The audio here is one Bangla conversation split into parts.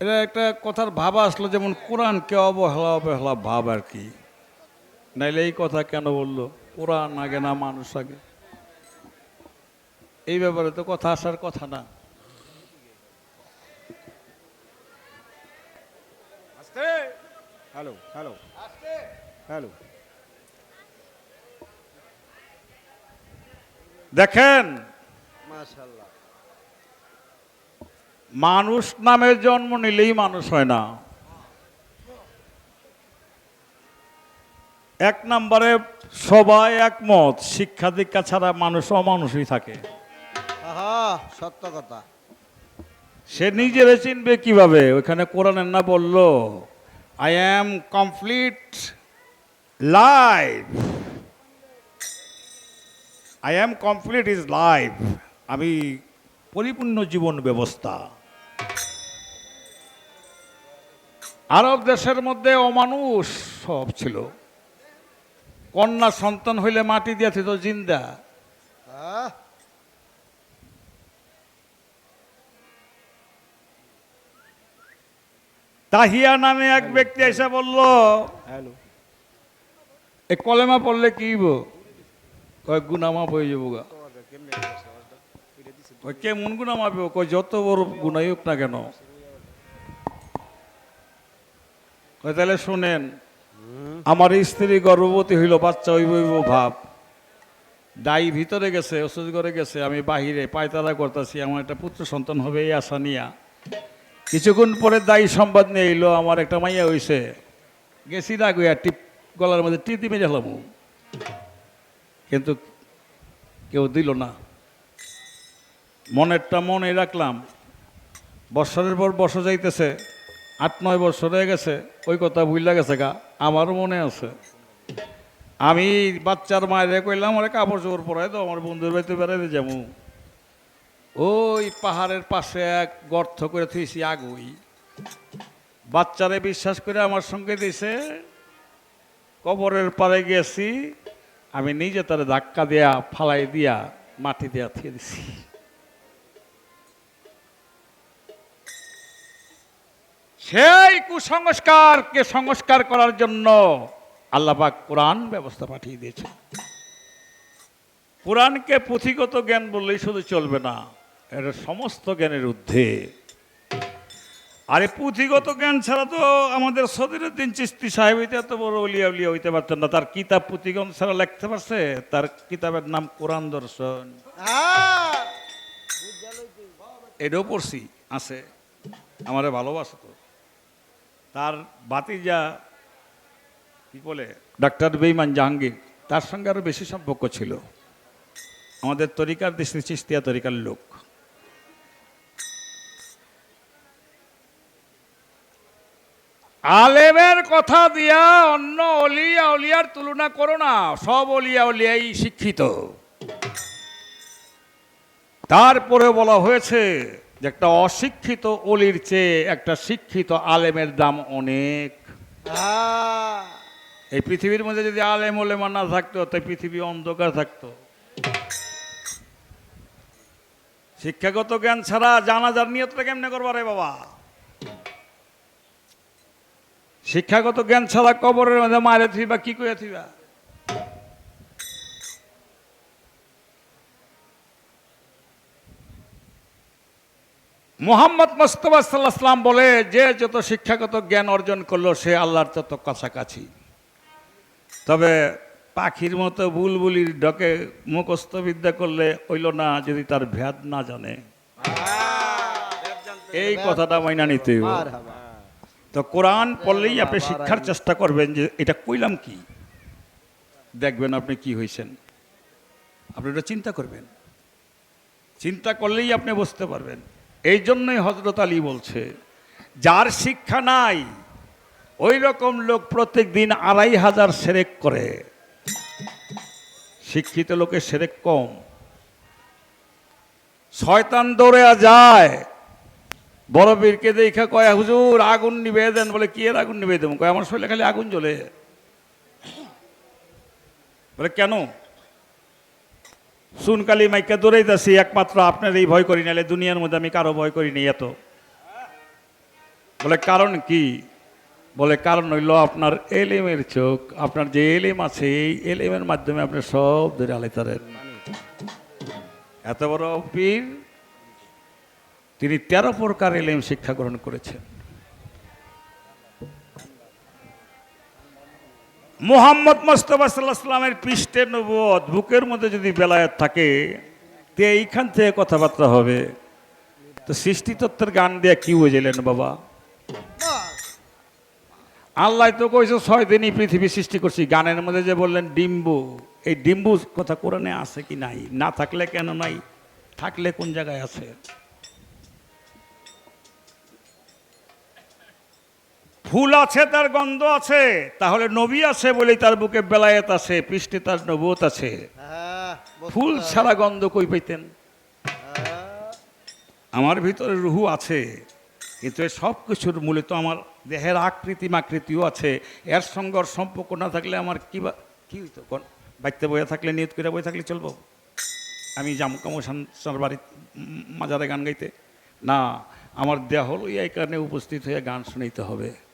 এটা একটা কথার ভাব আসলো যেমন কোরআনকে অবহেলা অবহেলা ভাব আর কি। নাইলে এই কথা কেন বলল? কোরআন আগে না মানুষ আগে? এই ব্যাপারে তো কথা আসার কথা না। Hello hello hello. দেখেন মাশাল্লাহ মানুষ নামের জন্ম নিলেই মানুষ হয় না। এক নম্বরে সবাই একমত শিক্ষা দীক্ষা ছাড়া মানুষ অমানুষই থাকে। আহা সত্য কথা। সে নিজের চিনবে কীভাবে? ওইখানে কোরআনের না বলল I am complete life I am complete is life আমি পরিপূর্ণ জীবন ব্যবস্থা। আরব দেশের মধ্যে অমানুষ সব ছিল। কন্যা সন্তান হইলে মাটি দিয়ে তো জিন্দা। তাহিয়া নামে এক ব্যক্তি এসে বলল হ্যালো। এ কলেমা পড়লে কি কয় গুনামা হয়ে যাব গা। কেমন গুণা মাপব কয় যত বড় গুনাই হোক না কেন। তাহলে শোনেন আমার স্ত্রী গর্ভবতী হইল বাচ্চা হইব হইব ভাব। দাই ভিতরে গেছে ওষুধ করে গেছে আমি বাহিরে পায়তারা করতেছি আমার একটা পুত্র সন্তান হবে এই আশা নিয়া। কিছুক্ষণ পরে দায়ী সংবাদ নিয়ে এলো আমার একটা মাইয়া হইছে। গেছি না গইয়া টিপ গলার মধ্যে টিপ দিমে গেলাম কিন্তু কেউ দিল না। মনেরটা মনে রাখলাম। বৎসরের পর বছর যাইতেছে। আট, নয় বছর হয়ে গেছে, ওই কথা ভুললা গেছে গা, আমারও মনে আছে। আমি বাচ্চার মায়ের কইলাম আমার কাপড় চোপড় পরাই তো আমার বন্ধুর বাড়িতে বেড়াইতে যাব। ওই পাহাড়ের পাশে এক গর্ত করে থুইছি আগুই। বাচ্চারে বিশ্বাস করে আমার সঙ্গে দিছে, কবরের পারে গেছি, আমি নিজে তারে ধাক্কা দেয়া, ফালাই দিয়া মাটি দেয়া থিয়ে দিছি। সেই কুসংস্কারকে সংস্কার করার জন্য আল্লাপাক কোরআন ব্যবস্থা পাঠিয়ে দিয়েছে। কোরআনকে পুঁথিগত জ্ঞান বললেই শুধু চলবে না এটা সমস্ত জ্ঞানের ঊর্ধ্বে। আর এই পুঁথিগত জ্ঞান ছাড়া তো আমাদের সদিরুদ্দিন চিস্তি সাহেব হইতে এত বড় অলিয়া উলিয়া হইতে পারতেন না। তার কিতাব পুঁথিগণ ছাড়া লিখতে পারছে? তার কিতাবের নাম কোরআন দর্শন। আহ, এটাও পড়ছি আছে। আমারে ভালোবাসে তো। তার বাতিজা কি বলে? ডাক্তার বেইমান জাহাঙ্গীর তার সঙ্গে আরও বেশি সম্পর্ক ছিল। আমাদের তরিকার দেশে চিস্তিয়া তরিকার লোক। আলেমের কথা দিয়া অন্য অলিয়া অলিয়ার তুলনা করো না সব অলিয়া অলিয়াই শিক্ষিত। তারপরে বলা হয়েছে যে একটা অশিক্ষিত অলির চেয়ে একটা শিক্ষিত আলেমের দাম অনেক। এই পৃথিবীর মধ্যে যদি আলেম ওলেমা না থাকতো তাই পৃথিবী অন্ধকার থাকতো। শিক্ষাগত জ্ঞান ছাড়া জানা জানাজার নিয়তটা কেমনে করবা রে বাবা? শিক্ষাগত জ্ঞান ছাড়া কবরের মধ্যে মারে থিবা কি করে থিবা মোহাম্মদ মোস্তফা সাল্লাহ সাল্লাম বলে, যে যত শিক্ষাগত জ্ঞান অর্জন করল, সে আল্লাহর তত কাছাকাছি। তবে পাখির মতো বুলবুলির ডকে মুখস্থ বিদ্যা করলে হইল না যদি তার ভেদ না জানে। এই কথাটা মাইনা নিতে। তো কোরআন পড়লেই আপনি শিক্ষার চেষ্টা করবেন যে এটা কইলাম কি? দেখবেন আপনি কি হয়েছেন আপনি এটা চিন্তা করবেন। চিন্তা করলেই আপনি বুঝতে পারবেন। এই জন্যই হজরত আলী বলছে, যার শিক্ষা নাই ওই রকম লোক প্রত্যেক দিন আড়াই হাজার সেরেক করে। শিক্ষিত লোকের সেরেক কম। শয়তান দৌড়ে যায়। বড় বীরকে দেখে কয়, হুজুর, আগুন নিবে দেন। বলে, কি এর আগুন নিবে দেবো? কয়, আমার শরীরে খালি আগুন জ্বলে। বলে, কেন? সুনকালি মাইকা দৌড়াইতেছি, একমাত্র আপনার এই ভয় করি, নাহলে দুনিয়ার মধ্যে আমি কারও ভয় করি নি এত। বলে কারণ কি? বলে কারণ হইল আপনার এলেমের চোখ, আপনার যে এলেম আছে, এই এলেমের মাধ্যমে আপনি সব ধরে আলাইতারেন এত বড় পীর, তিনি তেরো প্রকার এলেম শিক্ষা গ্রহণ করেছেন। মোহাম্মদ মোস্তফা সাল্লাহ সাল্লামের পৃষ্ঠে নবুয়ত বুকের মধ্যে যদি বেলায়াত থাকে, তে এইখান থেকে কথাবার্তা হবে। তো সৃষ্টিতত্ত্বের গান দিয়ে কি বুঝলেন বাবা? আল্লাহ তো কইছে ছয় দিনই পৃথিবী সৃষ্টি করছি। গানের মধ্যে যে বললেন ডিম্বু, এই ডিম্বু কথা কোরআনে আছে কি নাই? না থাকলে কেন নাই? থাকলে কোন জায়গায় আছে? ফুল আছে তার গন্ধ আছে তাহলে নবী আছে বলেই তার বুকে বেলায়েত আছে পৃষ্ঠে তার নবুয়ত আছে। হ্যাঁ, ফুল হবে। ছাড়া গন্ধ কই পাইতেন? হ্যাঁ, আমার ভিতরে রুহু আছে কিন্তু সব কিছুর মূলে তো আমার দেহের আকৃতি মাকৃতিও আছে। এর সঙ্গে ওর সম্পর্ক না থাকলে আমার কি বা কি হইতো? কোন বাড়িতে বয়ে থাকলে নিয়ত করে বয়ে থাকলে চলবো? আমি জামু কামু সার বাড়ির মাজারে গান গাইতে। না আমার দেহ লই এই কারণে উপস্থিত হয়ে গান শুনাইতে হবে। হ্যাঁ,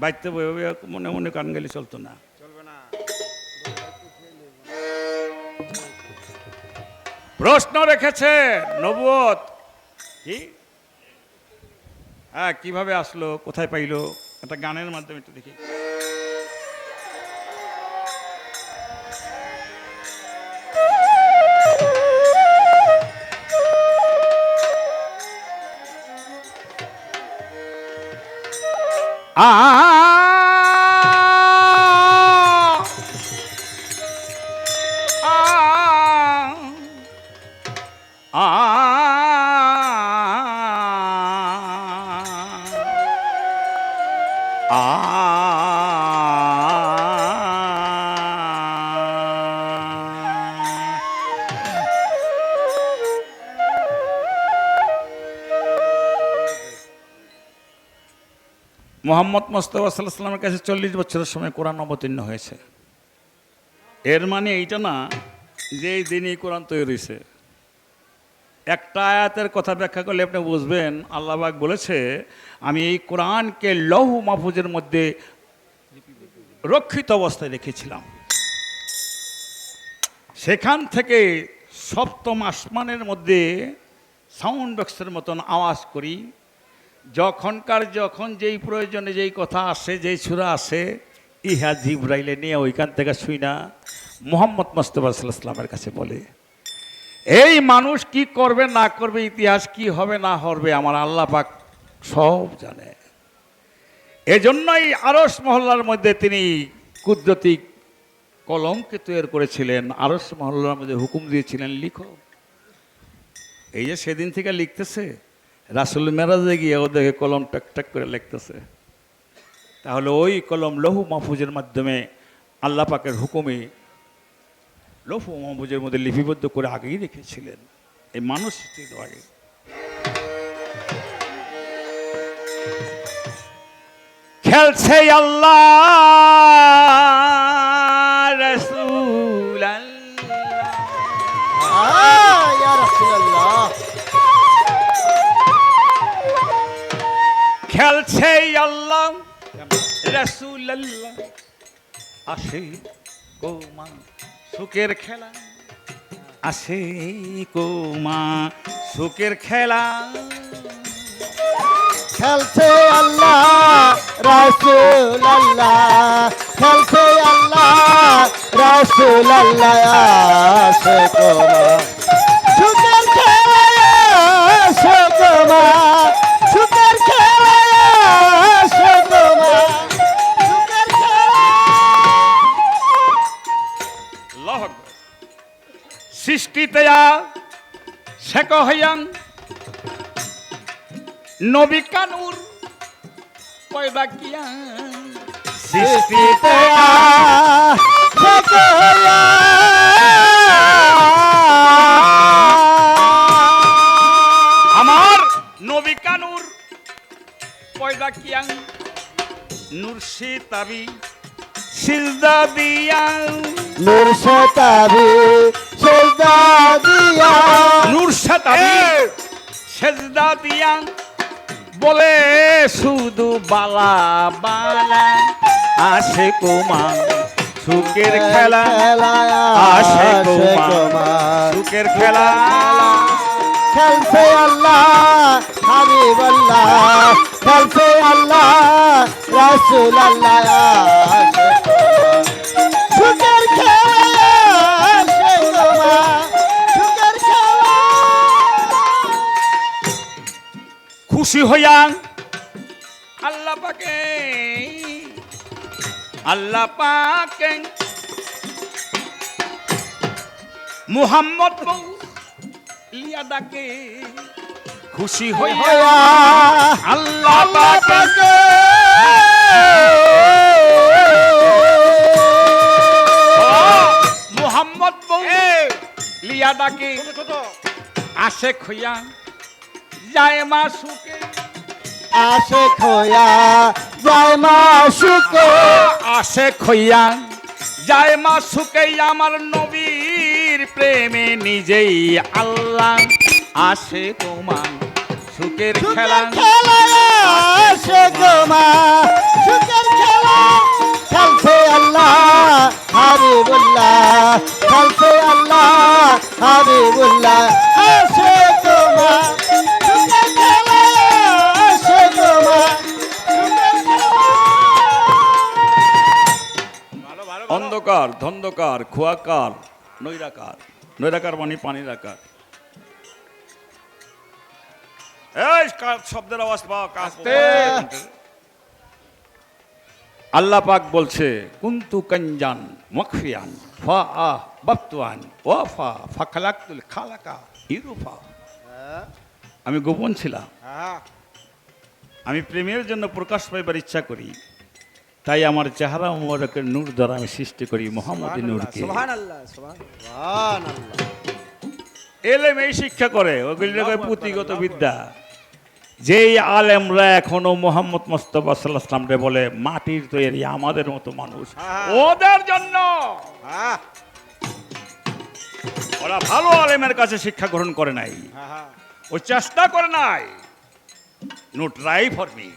বাড়িতে বয়ে বয়ে মনে মনে কান গেলে চলতো না। প্রশ্ন রেখেছে নবুয়ত। কি? হ্যাঁ কীভাবে আসলো? কোথায় পাইলো? একটা গানের মাধ্যমে একটু দেখি। আ মোহাম্মদ মোস্তফা সাল্লাহ সাল্লামের কাছে চল্লিশ বছরের সময় কোরআন অবতীর্ণ হয়েছে। এর মানে এইটা না যে এই দিনই কোরআন তৈরি হয়েছে। একটা আয়াতের কথা ব্যাখ্যা করলে আপনি বুঝবেন আল্লাহবাক বলেছে, আমি এই কোরআনকে লৌহ মাহফুজের মধ্যে রক্ষিত অবস্থায় রেখেছিলাম। সেখান থেকে সপ্তম আসমানের মধ্যে সাউন্ড বক্সের মতন আওয়াজ করি যখনকার যখন যেই প্রয়োজনে যেই কথা আসে, যেই সুরা আসে, ইহা জিব্রাইলে নিয়ে ওইখান থেকে শুই না। মোহাম্মদ মোস্তফা সাল্লামের কাছে বলে, এই মানুষ কি করবে, না করবে, ইতিহাস কি হবে, না হবে আমার আল্লাহ পাক সব জানে। এজন্যই আরস মহল্লার মধ্যে তিনি কুদরতি কলমকে তৈরি করেছিলেন। আরস মহল্লার মধ্যে হুকুম দিয়েছিলেন, লিখো। এই যে সেদিন থেকে লিখতেছে রাসুল মেরাজে গিয়ে ও দেখে কলম টাক করে লিখতেছে। তাহলে ওই কলম লহু মাহফুজের মাধ্যমে আল্লাহ পাকের হুকুমে লৌহ মাহফুজের মধ্যে লিপিবদ্ধ করে আগেই রেখেছিলেন। এই মানুষ আগে খেলছে আল্লাহ! খেলছে আল্লাহ। রসুল আসে কোমা সুখের খেলা। আসে কোমা সুখের খেলা। খেলছে আল্লাহ রাসূল আল্লাহ খেলছে আল্লাহ রাসূল আল্লাহ আসে কোমা হইয়াং। নবী কানুর পয়দা কিয়া সৃষ্টিতে আমার নবী কানুর পয়দা কিয়াং নুরশি তাবি সিজদা দিয়াং। নূর শতাবি সেজদা দিয়া। সেজদা বলে শুধু বালা বালা আসে কুমার সুখের খেলা আসে কুমার সুখের খেলা। খেলছে আল্লাহ হাবিব আল্লাহ। খেলছে আল্লাহ রাসুল আল্লাহ খুশি হইয়া আল্লাহ পাকে আল্লাহ পাকে। মুহাম্মদ বউ লিয়া ডাকে খুশি হইয়া হইয়া আল্লাহ পাকে। মুহাম্মদ লিয়া ডাকে। আসে খুইয়া যায় মা সুকে আসে খোয়া জয় মা শুকো আসে খইয়া যায় মা সুকে আমার নবীর প্রেমে নিজেই আল্লাহ আসে তোমার সুখের খেলা। আসে গোমা সুখের খেলা। খেলছে আল্লাহ হাবিবুল্লাহ খেলছে আল্লাহ হাবিবুল্লাহ। অন্ধকার ধন্ধকার খোয়াকার নৈরাকার নৈরাকার মানে পানির আকার এই শব্দের আওয়াজ পাও আল্লাহ পাক বলছে কুন্তু কঞ্জান মখফিয়ান ফা আহ বাপ্তুয়ান ওয়াফা ফাখালাকুল খালাকা ইরুফা আমি গোপন ছিলাম। আমি প্রেমের জন্য প্রকাশ পাইবার ইচ্ছা করি। তাই আমার চেহারা মোবারকের নূর দ্বারা আমি সৃষ্টি করি মোহাম্মদ নূরকে। এলেম এই শিক্ষা করে ওগুলি পুঁথিগত বিদ্যা। যেই আলেমরা এখনও মোহাম্মদ মোস্তফা সাল্লাহাম রে বলে মাটির তৈরি আমাদের মতো মানুষ। ওদের জন্য! ওরা ভালো আলেমের কাছে শিক্ষা গ্রহণ করে নাই। ও চেষ্টা করে নাই। নো ট্রাই ফর মি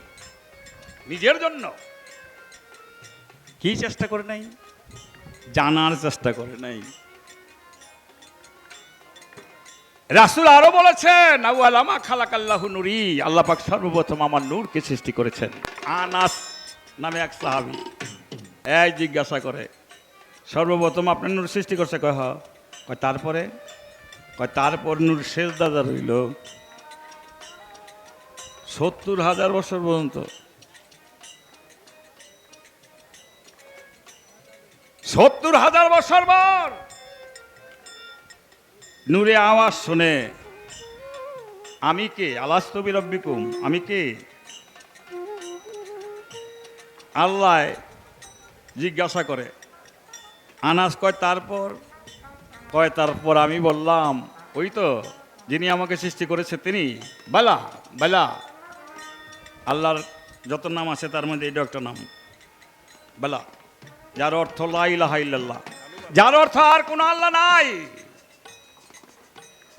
নিজের জন্য। কি চেষ্টা করে নাই? জানার চেষ্টা করে নাই। রাসুল আরও বলেছেন আউআলামা খালাকাল্লাহু নুরি। আল্লাহ পাক সর্বপ্রথম আমার নূরকে সৃষ্টি করেছেন। আনাস নামে এক সাহাবি। এই জিজ্ঞাসা করে, সর্বপ্রথম আপনার নূর সৃষ্টি করছে কয় কয়, তারপরে? কয়, তারপর নূর শেষ দাদা রইল সত্তর হাজার বছর পর্যন্ত। সত্তর হাজার বছর পর। নূরে আওয়াজ শুনে, আমি কে? আলাস্তবি রব্বিকুম, আমি কে? আল্লাহ জিজ্ঞাসা করে, আনাস কয়, তারপর? কয়, তারপর আমি বললাম, ওই তো যিনি আমাকে সৃষ্টি করেছে তিনি। বালা বালা। আল্লাহর যত নাম আছে তার মধ্যে এটা একটা নাম। বালা। যার অর্থ লাইলাহা ইল্লাল্লাহ। যার অর্থ আর কোনো আল্লাহ নাই।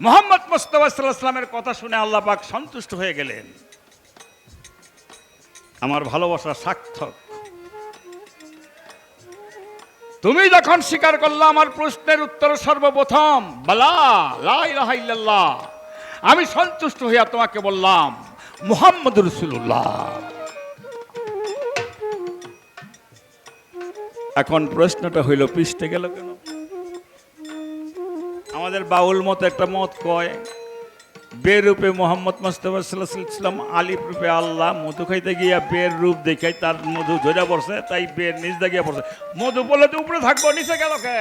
মোহাম্মদ মুস্তফা কথা শুনে আল্লাহ পাক সন্তুষ্ট হয়ে গেলেন। আমার ভালোবাসা সার্থক। তুমি যখন স্বীকার করলা আমার প্রশ্নের উত্তর সর্বপ্রথম আমি সন্তুষ্ট হইয়া তোমাকে বললাম মুহাম্মদ রসুল্লাহ এখন প্রশ্নটা হইল, পৃষ্ঠে গেল কেন? আমাদের বাউল মতো একটা মত কয় বের রূপে মোহাম্মদ মোস্তফা সাল্লাম আলিফ রূপে আল্লাহ, মধু খাইতে গিয়া বের রূপ দেখাই তার মধু ধরে পড়ছে, তাই বের নিচ গিয়া পড়ছে। মধু বলে তো উপরে থাকব, নিচে গেল কে?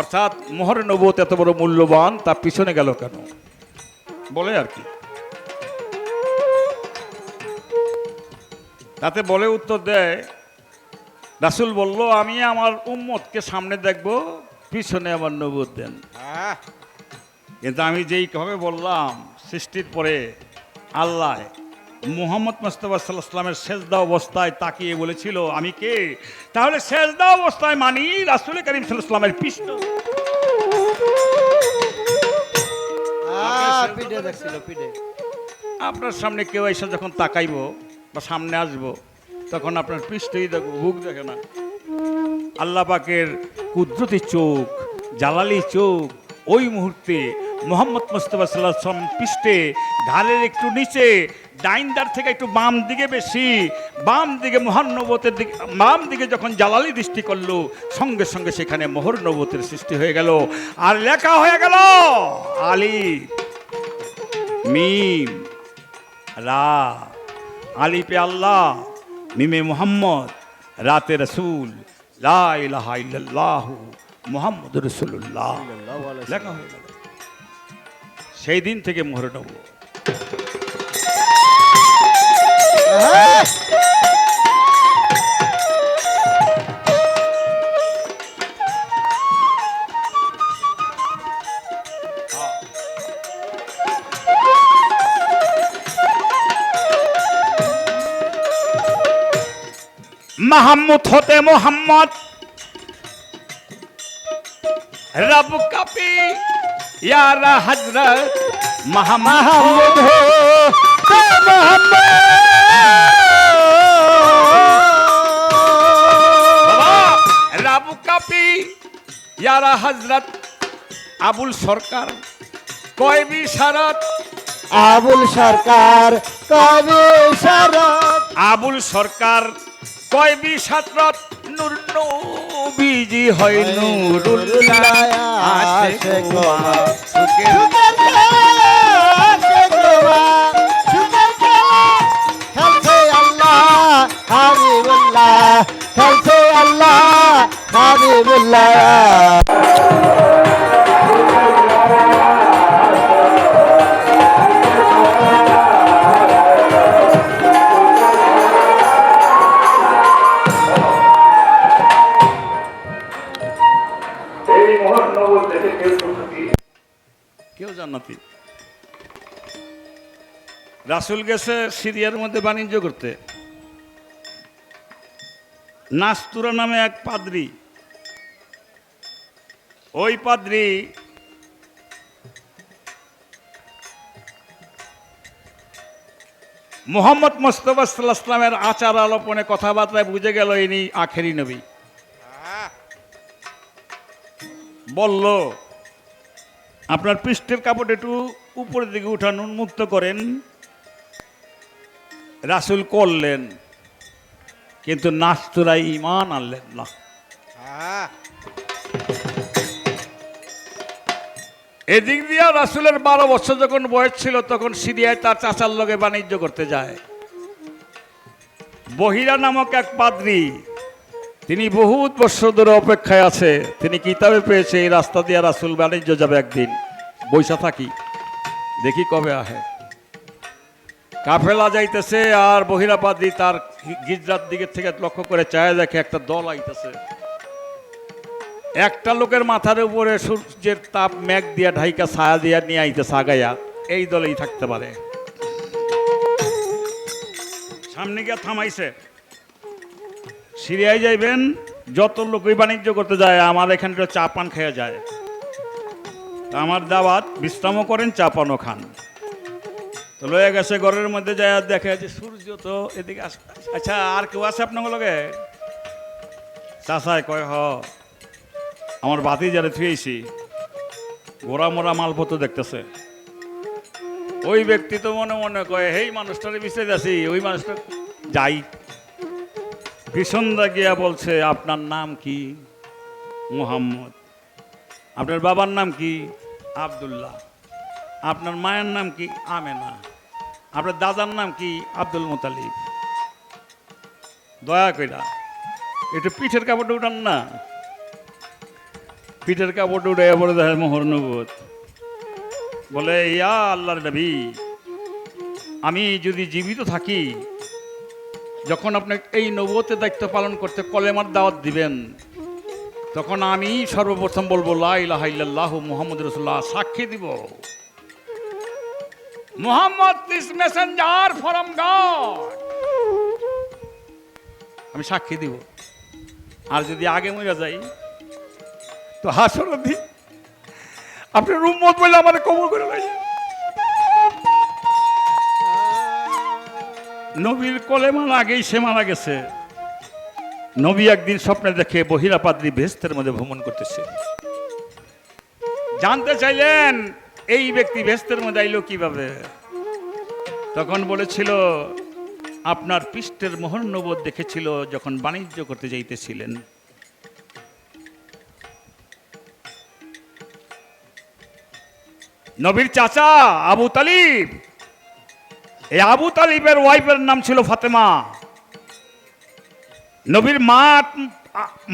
অর্থাৎ মোহর নবত এত বড় মূল্যবান তার পিছনে গেল কেন? বলে আর কি। তাতে বলে উত্তর দেয় রাসুল বলল আমি আমার উম্মতকে সামনে দেখব পিছনে আমার নবুদ দেন। কিন্তু আমি যেই ভাবে বললাম সৃষ্টির পরে আল্লাহ মুহাম্মদ মুস্তফা সাল্লাহ সাল্লামের সেজদা অবস্থায় তাকিয়ে বলেছিল আমি কে? তাহলে সেজদা অবস্থায় মানি রাসুল করিম সাল্লাহ সাল্লামের পৃষ্ঠ পিঠে দেখছিল আপনার সামনে কেউ এসে যখন তাকাইবো বা সামনে আসব। তখন আপনার পৃষ্ঠেই দেখব বুক দেখে না। আল্লাহ পাকের কুদরতি চোখ, জালালি চোখ, ওই মুহূর্তে মোহাম্মদ মুস্তফা সাল্লাম পৃষ্ঠে ঢালের একটু নিচে ডাইনদার থেকে একটু বাম দিকে বেশি, বাম দিকে মহানবতের দিকে, বাম দিকে যখন জালালি দৃষ্টি করল, সঙ্গে সঙ্গে সেখানে মোহর নবতের সৃষ্টি হয়ে গেল। আর লেখা হয়ে গেল আলী মিম, রা। আলিপে আল্লাহ, মিমে মোহাম্মদ, রাতে রসুল, লা ইলাহা ইল্লাল্লাহু মোহাম্মদ রসুল্লাহ লেখা হয়ে গেল। সেই দিন থেকে মোহর নব মাহমুদ হতে মোহাম্মদ। রব কাপি ইয়ারা হজরত মাহমুদ। হো রাবু কাপি ইয়ারা হজরত আবুল সরকার। কয়বি সারত আবুল সরকার কবি শরৎ আবুল সরকার কয়বি সাতরত নূর নবীজি হয় নূরুল্লাহ। আশে গোমা সুখে সুন্দর খেলা সে গোমা সুন্দর খেলা। খেলছে আল্লাহ হাবিবুল্লাহ। খেলছে আল্লাহ হাবিবুল্লাহ। রাসুল গেছে সিরিয়ার মধ্যে বাণিজ্য করতে। নাস্তুরা নামে এক পাদ্রি। ওই পাদ্রি মোহাম্মদ মোস্তফা সাল্লাহ আচার আলোপনে কথাবার্তায় বুঝে গেল ইনি আখেরি নবী। বলল আপনার পৃষ্ঠের কাপড় একটু উপরের দিকে উঠান উন্মুক্ত করেন। রাসুল করলেন, কিন্তু নাস্তুরা ইমান আনলেন না। এদিক দিয়া রাসুলের বারো বছর যখন বয়স ছিল, তখন সিরিয়ায় তার চাচার লগে বাণিজ্য করতে যায়। বহিরা নামক এক পাদ্রী, তিনি বহুত বছর ধরে অপেক্ষায় আছে। তিনি কিতাবে পেয়েছে, এই রাস্তা দিয়ে রাসুল বাণিজ্য যাবে একদিন। বৈশা থাকি, দেখি কবে আহে। কাফেলা যাইতেছে আর বহিরাবাদী তার গির্জার দিকে থেকে লক্ষ্য করে চায় দেখে একটা দল আইতেছে। একটা লোকের মাথার উপরে সূর্যের তাপ মেঘ দিয়া ঢাইকা ছায়া দিয়া নিয়ে আইতেছে আগাইয়া এই দলেই থাকতে পারে। সামনে গিয়া থামাইছে। সিরিয়ায় যাইবেন, যত লোকই বাণিজ্য করতে যায়, আমার এখানে চা পান খেয়ে যায়। আমার দাওয়াত বিশ্রামও করেন, চা পানও খান। তো লয়ে গেছে, ঘরের মধ্যে যায় আর দেখে যে সূর্য তো এদিকে আচ্ছা আর কেউ আছে আপনার লগে? চাষায় কয়, হ। আমার বাতি যারা থুয়েছি। গোড়া মোড়া মালপত্র দেখতেছে। ওই ব্যক্তি তো মনে মনে কয়, হেই, মানুষটারে বিষয় আছি ওই মানুষটা যাই। ভীষণদা গিয়া বলছে, আপনার নাম কি? মুহাম্মদ। আপনার বাবার নাম কি? আব্দুল্লাহ। আপনার মায়ের নাম কি? আমেনা। আপনার দাদার নাম কি? আব্দুল মোতালিব। দয়া কইরা, একটু পিঠের কাপড়টা উঠান না। পিঠের কাপড়টা উঠে বলে দেয় মোহর নবত বলে, ইয়া আল্লাহর নবী, আমি যদি জীবিত থাকি, যখন আপনি এই নবতের দায়িত্ব পালন করতে কলেমার দাওয়াত দিবেন, তখন আমি সর্বপ্রথম বলব লাহ মুহাম্মদ রসুল্লাহ সাক্ষী দিব। Mohammad is messenger from God আমি সাক্ষী দিব। আর যদি আগে মরে যাই, তো হাসর আপনি রুম উম্মত বলে আমাদের কবর করে লাগে নবীর মারা আগেই সে মারা গেছে। নবী একদিন স্বপ্নে দেখে বহিরা পাদ্রি ভেস্তের মধ্যে ভ্রমণ করতেছে। জানতে চাইলেন এই ব্যক্তি বেহেস্তের মধ্যে আইলো কীভাবে? তখন বলেছিল, আপনার পৃষ্ঠের মোহনবোধ দেখেছিল যখন বাণিজ্য করতে যাইতেছিলেন। নবীর চাচা আবু তালিব, এই আবু তালিবের ওয়াইফের নাম ছিল ফাতেমা। নবীর মা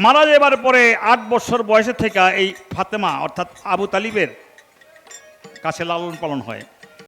মারা যাবার পরে আট বছর বয়সে থেকে এই ফাতেমা, অর্থাৎ আবু তালিবের কাছে লালন পালন হয়।